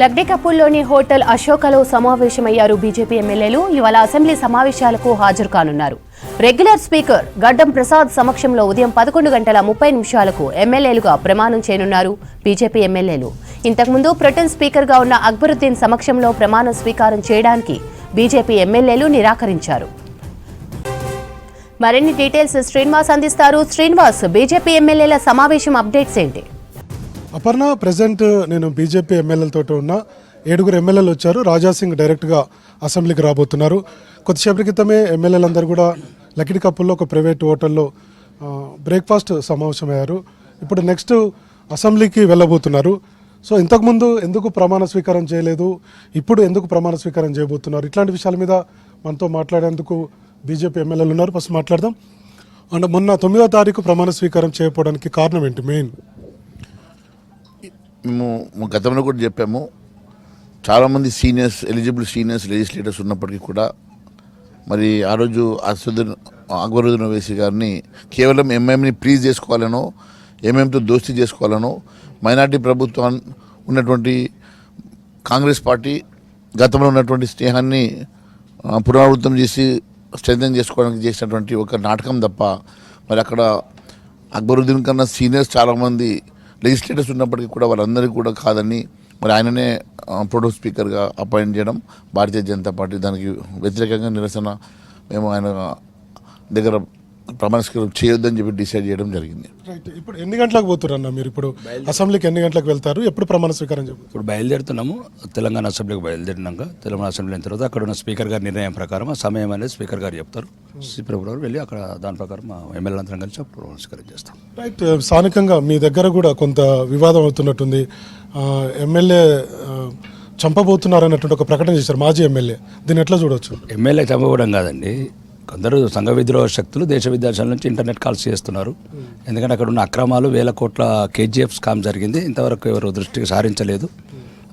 లగ్డికప్పుల్లోని hotel అశోకలో సమావేశమయ్యారు BJP ఎమ్మెల్యేలు. ఇవాళ అసెంబ్లీ సమావేశాలకు హాజరు కానున్నారు. రెగ్యులర్ స్పీకర్ గడ్డం ప్రసాద్ సమక్షంలో ఉదయం పదకొండు గంటల ముప్పై నిమిషాలకు ఎమ్మెల్యేలుగా ప్రమాణం చేయనున్నారు బీజేపీ ఎమ్మెల్యేలు. ఇంతకుముందు ప్రొటెన్ స్పీకర్గా ఉన్న అక్బరుద్దీన్ సమక్షంలో ప్రమాణ స్వీకారం చేయడానికి బీజేపీ ఎమ్మెల్యేలు నిరాకరించారు. మరిన్ని డీటెయిల్స్ శ్రీనివాస్ అందిస్తారు. శ్రీనివాస్ బీజేపీ ఎమ్మెల్యేల సమావేశం అప్డేట్స్ ఏంటి? అపర్ణ ప్రజెంట్ నేను బీజేపీ ఎమ్మెల్యేలతో ఉన్న ఏడుగురు ఎమ్మెల్యేలు వచ్చారు. రాజా సింగ్ డైరెక్ట్గా అసెంబ్లీకి రాబోతున్నారు. కొద్దిసేపటి క్రితమే ఎమ్మెల్యేలందరూ కూడా లకిడి కప్పుల్లో ఒక ప్రైవేట్ హోటల్లో బ్రేక్ఫాస్ట్ సమావేశమయ్యారు. ఇప్పుడు నెక్స్ట్ అసెంబ్లీకి వెళ్ళబోతున్నారు. సో ఇంతకుముందు ఎందుకు ప్రమాణ స్వీకారం చేయలేదు? ఇప్పుడు ఎందుకు ప్రమాణ స్వీకారం చేయబోతున్నారు? ఇట్లాంటి విషయాల మీద మనతో మాట్లాడేందుకు బీజేపీ ఎమ్మెల్యేలు ఉన్నారు. ఫస్ట్ మాట్లాడదాం. అండ్ మొన్న తొమ్మిదో తారీఖు ప్రమాణ స్వీకారం చేయకపోవడానికి కారణం ఏంటి? మెయిన్. మేము గతంలో కూడా చెప్పాము. చాలామంది సీనియర్స్ ఎలిజిబుల్ సీనియర్స్ లెజిస్లేటర్స్ ఉన్నప్పటికీ కూడా మరి ఆ రోజు అసదుద్దీన్ అక్బరుద్దీన్ ఓవైసీ గారిని కేవలం ఎంఎంని ప్లీజ్ చేసుకోవాలనో ఎంఎంతో దోస్తీ చేసుకోవాలనో మైనార్టీ ప్రభుత్వం ఉన్నటువంటి కాంగ్రెస్ పార్టీ గతంలో ఉన్నటువంటి స్నేహాన్ని పునరావృతం చేసి స్ట్రెంగ్ చేసుకోవడానికి చేసినటువంటి ఒక నాటకం తప్ప మరి అక్కడ అక్బరుద్దీన్ కన్నా సీనియర్స్ చాలామంది లెజిస్లేటర్స్ ఉన్నప్పటికీ కూడా వాళ్ళందరికీ కూడా కాదని మరి ఆయననే ప్రొటో స్పీకర్గా అపాయింట్ చేయడం భారతీయ జనతా పార్టీ దానికి వ్యతిరేకంగా నిరసన. మేము ఆయన దగ్గర ప్రమాణ స్వీకారం చేయొద్దని చెప్పి డిసైడ్ చేయడం జరిగింది. రైట్ ఇప్పుడు ఎన్ని గంటలకు పోతున్నారు అన్న మీరు ఇప్పుడు? అసెంబ్లీకి ఎన్ని గంటలకు వెళ్తారు? ఎప్పుడు ప్రమాణ స్వీకారం చెప్పు ఇప్పుడు బయలుదేరుతున్నాము. తెలంగాణ అసెంబ్లీకి బయలుదేరినాక తెలంగాణ అసెంబ్లీ అయిన తర్వాత అక్కడ ఉన్న స్పీకర్ గారి నిర్ణయం ప్రకారం ఆ సమయం అనేది స్పీకర్ గారు చెప్తారు. స్పీకర్ గారు వెళ్ళి అక్కడ దాని ప్రకారం మా ఎమ్మెల్యే అందరం కలిసి నమస్కారం చేస్తాం. రైట్ స్థానికంగా మీ దగ్గర కూడా కొంత వివాదం అవుతున్నట్టుంది. ఆ, ఎమ్మెల్యే చంపబోతున్నారు అన్నటువంటి ఒక ప్రకటన చేశారు మాజీ ఎమ్మెల్యే. దీన్ని ఎట్లా చూడొచ్చు? ఎమ్మెల్యే చంపబడం కాదండి. కొందరు సంఘ విద్రోహ శక్తులు దేశ విదేశాల నుంచి ఇంటర్నెట్ కాల్స్ చేస్తున్నారు. ఎందుకంటే అక్కడ ఉన్న అక్రమాలు వేల కోట్ల కేజీఎఫ్ స్కామ్ జరిగింది. ఇంతవరకు ఎవరు దృష్టికి సారించలేదు.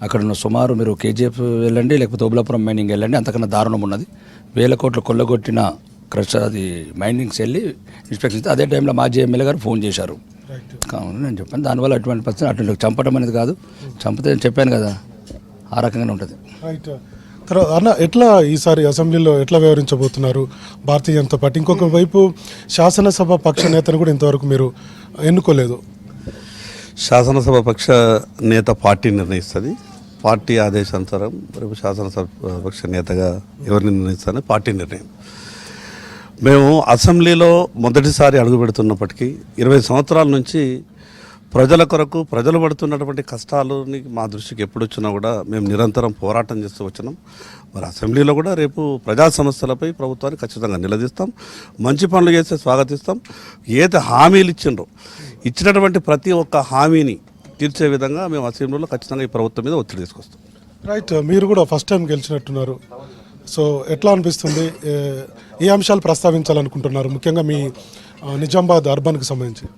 అక్కడ ఉన్న సుమారు మీరు కేజీఎఫ్ వెళ్ళండి లేకపోతే ఓబులాపురం మైనింగ్ వెళ్ళండి అంతకన్నా దారుణం ఉన్నది. వేల కోట్లు కొల్లగొట్టిన క్రష్ అది మైనింగ్స్ వెళ్ళి ఇన్స్పెక్షన్ అదే టైంలో మాజీ ఎమ్మెల్యే గారు ఫోన్ చేశారు. కావున నేను చెప్పాను. దానివల్ల అటువంటి పరిస్థితి అటువంటి చంపడం అనేది కాదు. చంపితే నేను చెప్పాను కదా ఆ రకంగానే ఉంటుంది. రైట్ తర్వాత అన్న ఎట్లా ఈసారి అసెంబ్లీలో ఎట్లా వ్యవహరించబోతున్నారు భారతీయ జనతా పార్టీ? ఇంకొక వైపు శాసనసభ పక్ష నేతను కూడా ఇంతవరకు మీరు ఎన్నుకోలేదు. శాసనసభ పక్ష నేత పార్టీ నిర్ణయిస్తుంది. పార్టీ ఆదేశానుసారం రేపు శాసనసభ పక్ష నేతగా ఎవరిని నిర్ణయిస్తారని పార్టీ నిర్ణయం. మేము అసెంబ్లీలో మొదటిసారి అడుగు పెడుతున్నప్పటికీ ఇరవై సంవత్సరాల నుంచి ప్రజల కొరకు ప్రజలు పడుతున్నటువంటి కష్టాలని మా దృష్టికి ఎప్పుడు వచ్చినా కూడా మేము నిరంతరం పోరాటం చేస్తూ వచ్చినాం. మరి అసెంబ్లీలో కూడా రేపు ప్రజా సమస్యలపై ప్రభుత్వాన్ని ఖచ్చితంగా నిలదీస్తాం. మంచి పనులు చేస్తే స్వాగతిస్తాం. ఏదైతే హామీలు ఇచ్చిండ్రో ఇచ్చినటువంటి ప్రతి ఒక్క హామీని తీర్చే విధంగా మేము అసెంబ్లీలో ఖచ్చితంగా ఈ ప్రభుత్వం మీద ఒత్తిడి తీసుకొస్తాం. రైట్ మీరు కూడా ఫస్ట్ టైం గెలిచినట్టున్నారు. సో ఎట్లా అనిపిస్తుంది? ఏ- అంశాలు ప్రస్తావించాలనుకుంటున్నారు? ముఖ్యంగా మీ నిజామాబాద్ అర్బన్కి సంబంధించి.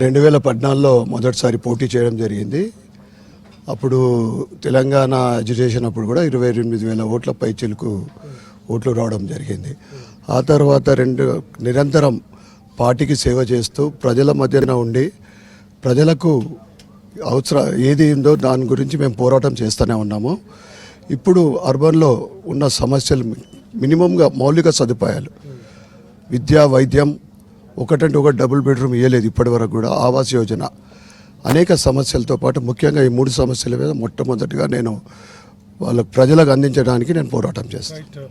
రెండు వేల పద్నాలుగులో మొదటిసారి పోటీ చేయడం జరిగింది. అప్పుడు తెలంగాణ అజిటేషన్ అప్పుడు కూడా ఇరవై ఎనిమిది వేల ఓట్ల పైచిలకు ఓట్లు రావడం జరిగింది. ఆ తర్వాత రెండు నిరంతరం పార్టీకి సేవ చేస్తూ ప్రజల మధ్యన ఉండి ప్రజలకు అవసరం ఏది ఉందో దాని గురించి మేము పోరాటం చేస్తూనే ఉన్నాము. ఇప్పుడు అర్బన్లో ఉన్న సమస్యలు మినిమంగా మౌలిక సదుపాయాలు విద్య వైద్యం ఒకటంటే ఒక డబుల్ బెడ్రూమ్ ఇవ్వలేదు ఇప్పటి వరకు కూడా ఆవాస్ యోజన. అనేక సమస్యలతో పాటు ముఖ్యంగా ఈ మూడు సమస్యల మీద మొట్టమొదటిగా నేను వాళ్ళ ప్రజలకు అందించడానికి నేను పోరాటం చేస్తాను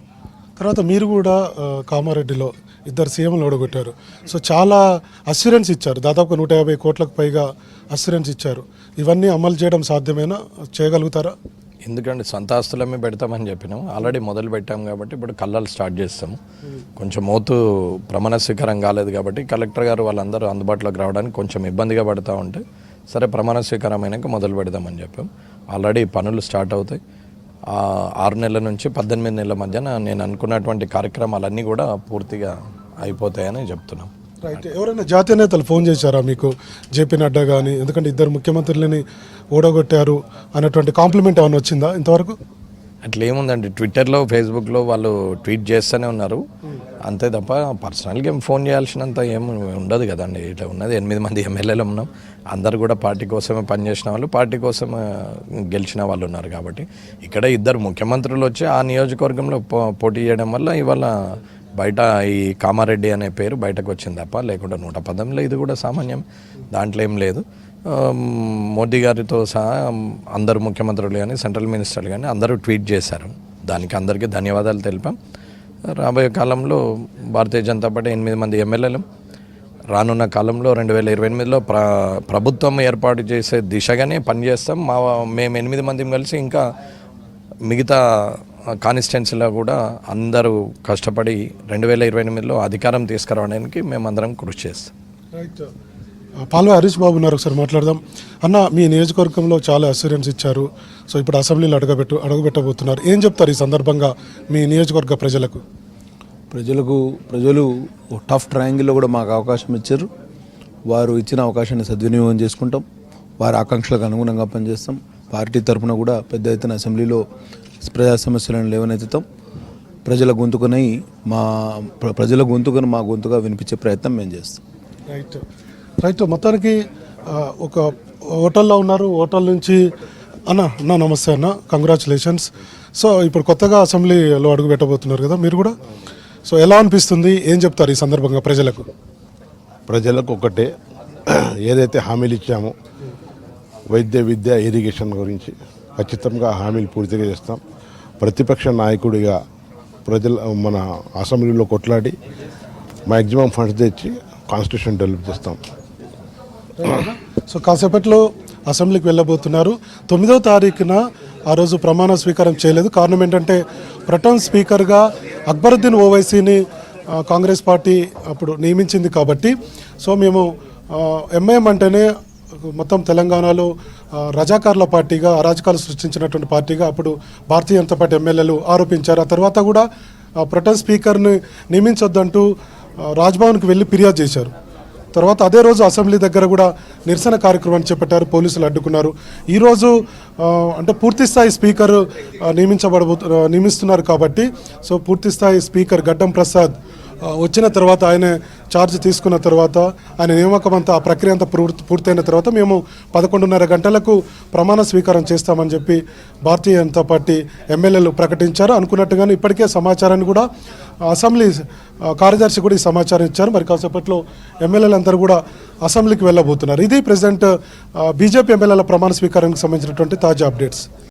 తర్వాత మీరు కూడా కామారెడ్డిలో ఇద్దరు సీఎంలు ఓడగొట్టారు. సో చాలా అస్యూరెన్స్ ఇచ్చారు. దాదాపు నూట యాభై కోట్లకు పైగా అస్యూరెన్స్ ఇచ్చారు. ఇవన్నీ అమలు చేయడం సాధ్యమేనా? చేయగలుగుతారా? ఎందుకంటే సంతాస్తులమే పెడతామని చెప్పినాం. ఆల్రెడీ మొదలు పెట్టాం కాబట్టి ఇప్పుడు కళ్ళాలు స్టార్ట్ చేస్తాము కొంచెం మోతు ప్రమాణ స్వీకారం కాలేదు కాబట్టి కలెక్టర్ గారు వాళ్ళందరూ అందుబాటులోకి రావడానికి కొంచెం ఇబ్బందిగా పడుతూ ఉంటే సరే ప్రమాణ స్వీకారం అయినాక మొదలు పెడదామని చెప్పాం. ఆల్రెడీ పనులు స్టార్ట్ అవుతాయి. ఆరు నెలల నుంచి పద్దెనిమిది నెలల మధ్యన నేను అనుకున్నటువంటి కార్యక్రమాలన్నీ కూడా పూర్తిగా అయిపోతాయని చెప్తున్నాం. రైట్ ఎవరైనా జాతీయ నేతలు ఫోన్ చేశారా మీకు? జేపీ నడ్డా కానీ ఎందుకంటే ఇద్దరు ముఖ్యమంత్రులని ఓడగొట్టారు అన్నటువంటి కాంప్లిమెంట్ ఏమైనా వచ్చిందా ఇంతవరకు? అట్లా ఏముందండి. ట్విట్టర్లో ఫేస్బుక్లో వాళ్ళు ట్వీట్ చేస్తూనే ఉన్నారు. అంతే తప్ప పర్సనల్గా ఏం ఫోన్ చేయాల్సినంత ఏం ఉండదు కదండి. ఇట్లా ఉన్నది. ఎనిమిది మంది ఎమ్మెల్యేలు ఉన్నాం. అందరు కూడా పార్టీ కోసమే పనిచేసిన వాళ్ళు పార్టీ కోసం గెలిచిన వాళ్ళు ఉన్నారు కాబట్టి. ఇక్కడ ఇద్దరు ముఖ్యమంత్రులు వచ్చి ఆ నియోజకవర్గంలో పో- పోటీ చేయడం వల్ల ఇవాళ బయట ఈ కామారెడ్డి అనే పేరు బయటకు వచ్చింది తప్ప లేకుండా నూట పదంలో ఇది కూడా సామాన్యం. దాంట్లో ఏం లేదు. మోదీ గారితో సహా అందరు ముఖ్యమంత్రులు కానీ సెంట్రల్ మినిస్టర్లు కానీ అందరూ ట్వీట్ చేశారు. దానికి అందరికీ ధన్యవాదాలు తెలిపాం. రాబోయే కాలంలో భారతీయ జనతా పార్టీ ఎనిమిది మంది ఎమ్మెల్యేలు. రానున్న కాలంలో రెండు వేల ఇరవై ఎనిమిదిలో ప్ర ప్రభుత్వం ఏర్పాటు చేసే దిశగానే పనిచేస్తాం. మా మేము ఎనిమిది మంది కలిసి ఇంకా మిగతా కాన్స్టిట్యున్సీలో కూడా అందరూ కష్టపడి రెండు వేల ఇరవై ఎనిమిదిలో అధికారం తీసుకురావడానికి మేమందరం కృషి చేస్తాం. రైట్ పాల్వా హరీష్ బాబు ఉన్నారు. ఒకసారి మాట్లాడదాం. అన్న మీ నియోజకవర్గంలో చాలా అసూరెన్స్ ఇచ్చారు. సో ఇప్పుడు అసెంబ్లీలో అడగబెట్టు అడగబెట్టబోతున్నారు ఏం చెప్తారు ఈ సందర్భంగా మీ నియోజకవర్గ ప్రజలకు? ప్రజలకు ప్రజలు టఫ్ ట్రయాంగిల్లో కూడా మాకు అవకాశం ఇచ్చారు. వారు ఇచ్చిన అవకాశాన్ని సద్వినియోగం చేసుకుంటాం. వారి ఆకాంక్షలకు అనుగుణంగా పనిచేస్తాం. పార్టీ తరఫున కూడా పెద్ద ఎత్తున అసెంబ్లీలో ప్రజా సమస్యలను లేవనెత్తుతాం. ప్రజల గొంతుకునై మా ప్ర- ప్రజల గొంతుకును మా గొంతుగా వినిపించే ప్రయత్నం మేము చేస్తాం. రైట్. రైట్. మొత్తానికి ఒక హోటల్లో ఉన్నారు. హోటల్ నుంచి అన్న అన్న నమస్తే అన్న. కంగ్రాచులేషన్స్ సో ఇప్పుడు కొత్తగా అసెంబ్లీలో అడుగు పెట్టబోతున్నారు కదా మీరు కూడా? సో ఎలా అనిపిస్తుంది? ఏం చెప్తారు ఈ సందర్భంగా ప్రజలకు? ప్రజలకు ఒకటే. ఏదైతే హామీలు ఇచ్చామో వైద్య విద్య ఇరిగేషన్ గురించి. ఖచ్చితంగా హామీలు పూర్తిగా చేస్తాం. ప్రతిపక్ష నాయకుడిగా ప్రజల మన అసెంబ్లీలో కొట్లాడి మ్యాక్సిమం ఫండ్స్ తెచ్చి కాన్స్టిట్యూషన్ డెవలప్ చేస్తాం. సో కాసేపట్లో అసెంబ్లీకి వెళ్ళబోతున్నారు. తొమ్మిదవ తారీఖున ఆ రోజు ప్రమాణ స్వీకారం చేయలేదు. కారణం ఏంటంటే ప్రటోన్ స్పీకర్గా అక్బరుద్దీన్ ఓవైసీని కాంగ్రెస్ పార్టీ అప్పుడు నియమించింది కాబట్టి సో మేము ఎంఐఎం అంటేనే మొత్తం తెలంగాణలో రజాకార్ల పార్టీగా అరాజకాలు సృష్టించినటువంటి పార్టీగా అప్పుడు భారతీయ జనతా పార్టీ ఎమ్మెల్యేలు ఆరోపించారు. ఆ తర్వాత కూడా ఆ, స్పీకర్ని నియమించొద్దంటూ రాజ్భవన్కి వెళ్ళి ఫిర్యాదు చేశారు. తర్వాత అదే రోజు అసెంబ్లీ దగ్గర కూడా నిరసన కార్యక్రమాన్ని చేపట్టారు పోలీసులు అడ్డుకున్నారు. ఈరోజు అంటే పూర్తిస్థాయి స్పీకర్ నియమించబడబో నియమిస్తున్నారు కాబట్టి సో పూర్తిస్థాయి స్పీకర్ గడ్డం ప్రసాద్ వచ్చిన తర్వాత ఆయన ఛార్జ్ తీసుకున్న తర్వాత ఆయన నియామకం అంతా ఆ ప్రక్రియ అంతా పూర్తి పూర్తయిన తర్వాత మేము పదకొండున్నర గంటలకు ప్రమాణ స్వీకారం చేస్తామని చెప్పి భారతీయ జనతా పార్టీ ఎమ్మెల్యేలు ప్రకటించారు. అనుకున్నట్టుగానే ఇప్పటికే సమాచారాన్ని కూడా అసెంబ్లీ కార్యదర్శి కూడా ఈ సమాచారం ఇచ్చారు. మరి కాసేపట్లో ఎమ్మెల్యేలందరూ కూడా అసెంబ్లీకి వెళ్ళబోతున్నారు. ఇది ప్రెసిడెంట్ బీజేపీ ఎమ్మెల్యేల ప్రమాణ స్వీకారానికి సంబంధించినటువంటి తాజా అప్డేట్స్.